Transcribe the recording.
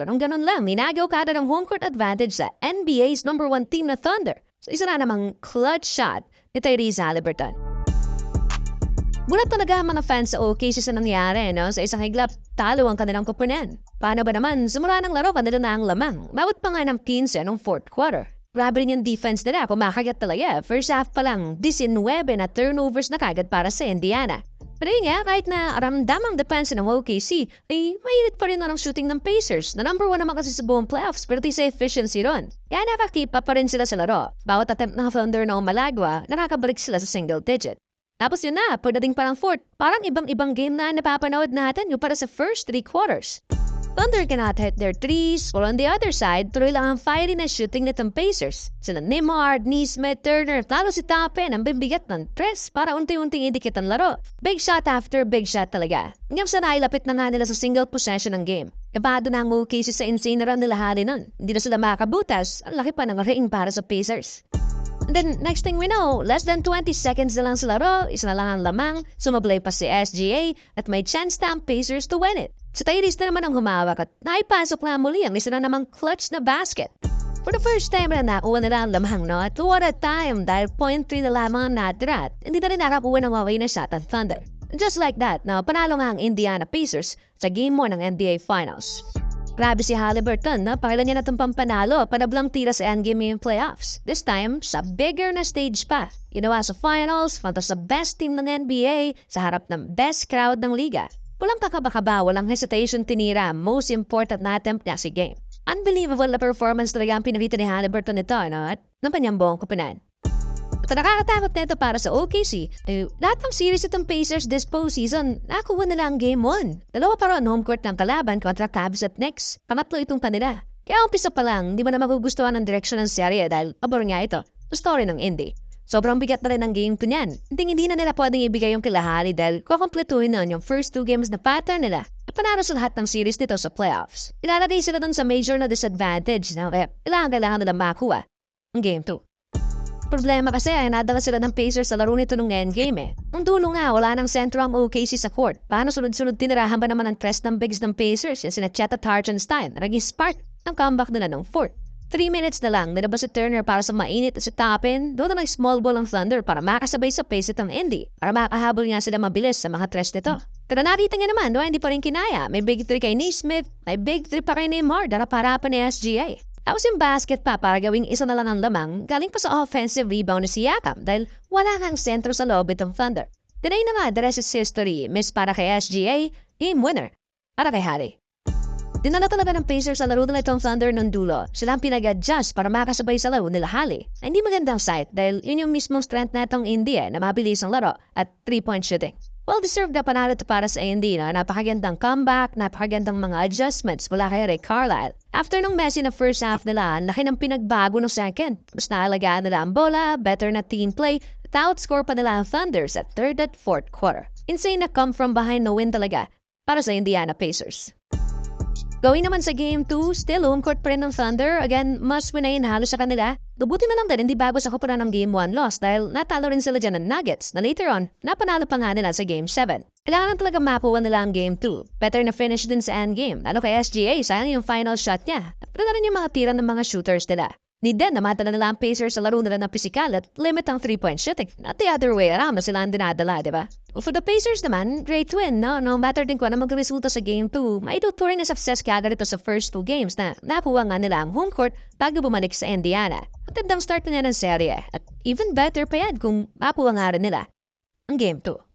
Ganun ganun lang, ninagaw ka na ng home court advantage sa NBA's number one team na Thunder. So isa na namang clutch shot ni Tyrese Halliburton. Bulat talaga ang mga fans sa OKC sa nangyari, no? Sa isang higlap, talo ang kanilang kupunan. Paano ba naman, simula ng laro, kanila na ang lamang. Bawat pa nga ng 15 nung fourth quarter. Grabe rin yung defense nila, kumakagat talaga. First half pa lang, 19 na turnovers na kagad para sa Indiana. Pero yun nga, kahit na ramdam ang depensa ng OKC, ay mainit pa rin na ng shooting ng Pacers na number one naman kasi sa buong playoffs pero sa efficiency ron. Kaya nakakip pa pa rin sila sa laro. Bawat attempt ng Thunder na umalagwa, nakakabalik sila sa single digit. Tapos yun na, pagdating parang fourth, parang ibang-ibang game na napapanood natin yung para sa first three quarters. Thunder cannot hit their threes, while on the other side, tuloy lang ang fiery na shooting nitong Pacers. Sina Nemard, Neesmith, Turner, lalo si Tappen ang bibigat ng tres para unti-unting idikit ang laro. Big shot after big shot talaga. Hanggang sa nailapit na nga nila sa single possession ng game. Kabado na ang OKC sa insane run nila hari nun. Hindi na sila makabutas, ang laki pa ng ring para sa Pacers. And then, next thing we know, less than 20 seconds na lang sa laro, isa na lang ang lamang, sumablay pa si SGA, at may chance na ang Pacers to win it. Tyrese na naman ang humawak at naipasok na muli ang isa na namang clutch na basket. For the first time na nakuha nila ang lamang no, at what a time dahil 0.3 na lamang ang natira at hindi na rin nakakuha ng away na shot ang Thunder. Just like that, na panalo nga ang Indiana Pacers sa Game 1 ng NBA Finals. Grabe si Halliburton na pakailan niya na itong pampanalo panablang tira sa endgame yung playoffs. This time, sa bigger na stage pa. Ginawa sa finals, punta sa best team ng NBA, sa harap ng best crowd ng liga. Walang kakabakaba, walang hesitation tinira, most important na attempt niya si game. Unbelievable na performance talaga ang pinakita ni Halliburton nito, no? At ng kanyang buong kupunan. At nakakatakot nito para sa OKC, eh, lahat ng series itong Pacers this postseason, nakuha nila ang Game 1. Dalawa pa ron home court ng kalaban kontra Cavs at Knicks. Pangatlo itong panila. Kaya umpisa pa lang, di mo na magugustuhan ang direksyon ng serye dahil pabor nga ito. Story ng Indy. Sobrang bigat na rin ang game 2 niyan. Hindi hindi na nila pwedeng ibigay yung kilahari dahil kukompletuhin na yung first two games na pattern nila at panalo sa lahat ng series nito sa playoffs. Ilalagay sila dun sa major na disadvantage na kaya kailangan kailangan nila makuha ang game 2. Problema kasi ay nadala sila ng Pacers sa laro nito nung endgame eh. Ang dulo nga, wala nang sentro ang OKC sa court. Paano sunod-sunod tinirahan ba naman ang tres ng bigs ng Pacers? Yan sina Cheta Tarchenstein. Naging spark ang comeback nila ng fourth. 3 minutes na lang, nilabas si Turner para sa mainit at si Toppin. Doon na ng small ball ang Thunder para makasabay sa pace itong Indy. Para makahabol nga sila mabilis sa mga tres nito. Pero nakita nga naman, no, hindi pa rin kinaya. May big 3 kay Neesmith, may big 3 pa kay Neymar, daraparapan ni SGA. Tapos yung basket pa para gawing isa na lang ang lamang, galing pa sa offensive rebound ni si Yakam dahil wala kang sentro sa loob itong Thunder. Dinay na nga, the rest is history. Miss para kay SGA, game winner. Para kay Harry. Dinala talaga ng Pacers sa laro nila itong Thunder ng dulo. Sila ang pinag-adjust para makasabay sa laro nila Hali. Ay, hindi magandang sight dahil yun yung mismong strength na itong India na mabilis ang laro at 3-point shooting. Well-deserved na panalo to para sa Indy na napakagandang comeback, napakagandang mga adjustments mula kay Ray Carlisle. After nung messy na first half nila, laki ng pinagbago ng second. Mas naalagaan nila ang bola, better na team play, at outscore pa nila ang Thunders at third at fourth quarter. Insane na come from behind na win talaga para sa Indiana Pacers. Gawin naman sa Game 2, still home court pa ng Thunder. Again, mas winayin halos sa kanila. Dubuti na lang din hindi bago sa kupunan ng Game 1 loss dahil natalo rin sila dyan ng Nuggets na later on, napanalo pa nga nila sa Game 7. Kailangan talaga makuha nila ang Game 2. Better na finish din sa endgame. Lalo kay SGA, sayang yung final shot niya. Pero na rin yung mga tira ng mga shooters nila. Need din na matala nila ang Pacers sa laro nila ng pisikal at limit ang three-point shooting. Not the other way around na sila ang dinadala, di ba? For the Pacers naman, great win, no? No matter din ko na magresulta sa Game 2, maituturing na success kaya rito sa first two games na nakuha nga nila ang home court bago bumalik sa Indiana. Matandang start na niya ng serye at even better pa yan kung mapuha nga rin nila ang Game 2.